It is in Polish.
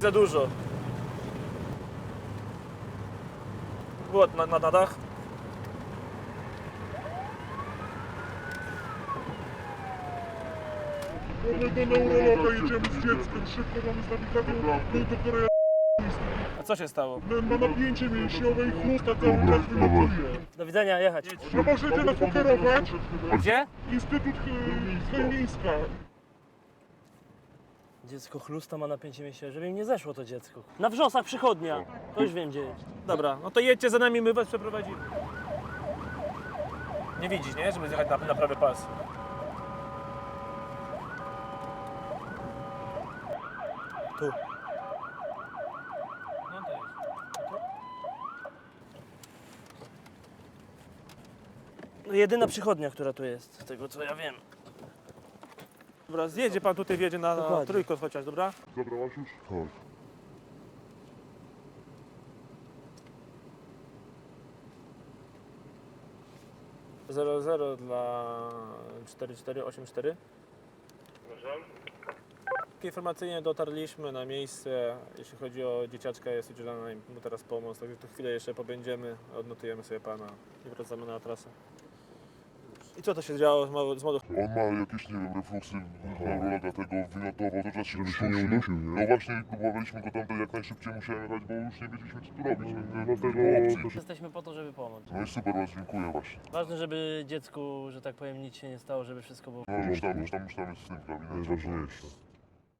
Za dużo. Było na, na, na dach. Jedziemy z dzieckiem, szybko mamy do A co się stało? Ma napięcie mięśniowe i chlusta cały czas wylatuje. Do widzenia, jechać. No możecie nas pokierować? Gdzie? Instytut y, Chemińska. Dziecko chlusta ma napięcie mięśniowe, żeby im nie zeszło to dziecko. Na wrzosach przychodnia. To już wiem gdzie jest. Dobra, no to jedźcie za nami, my was przeprowadzimy. Nie widzisz, nie? Żeby zjechać na, na prawy pas. Tu. No. No, jedyna przychodnia, która tu jest, z tego co ja wiem. Dobra, zjedzie pan tutaj, wjedzie na, na Dokładnie. trójkąt chociaż, dobra? Dobra, masz już? Chodź. Zero zero dla 4484. Informacyjnie dotarliśmy na miejsce, jeśli chodzi o dzieciaczka, jest udzielana mu teraz pomoc, także tu chwilę jeszcze pobędziemy, odnotujemy sobie pana i wracamy na trasę. I co to się działo z, mo- z modu? On ma jakieś, nie wiem, refluksy neurologa tego wymiotował, to czas się Żeby się nie unosił, nie? No właśnie, próbowaliśmy go tam jak najszybciej musiałem jechać, bo już nie wiedzieliśmy co tu robić. No, Dlatego opcji. Jesteśmy po to, żeby pomóc. No i super was dziękuję właśnie. Ważne, żeby dziecku, że tak powiem, nic się nie stało, żeby wszystko było... No już tam, już tam, już tam jest z tym gabinetem. Najważniejsze.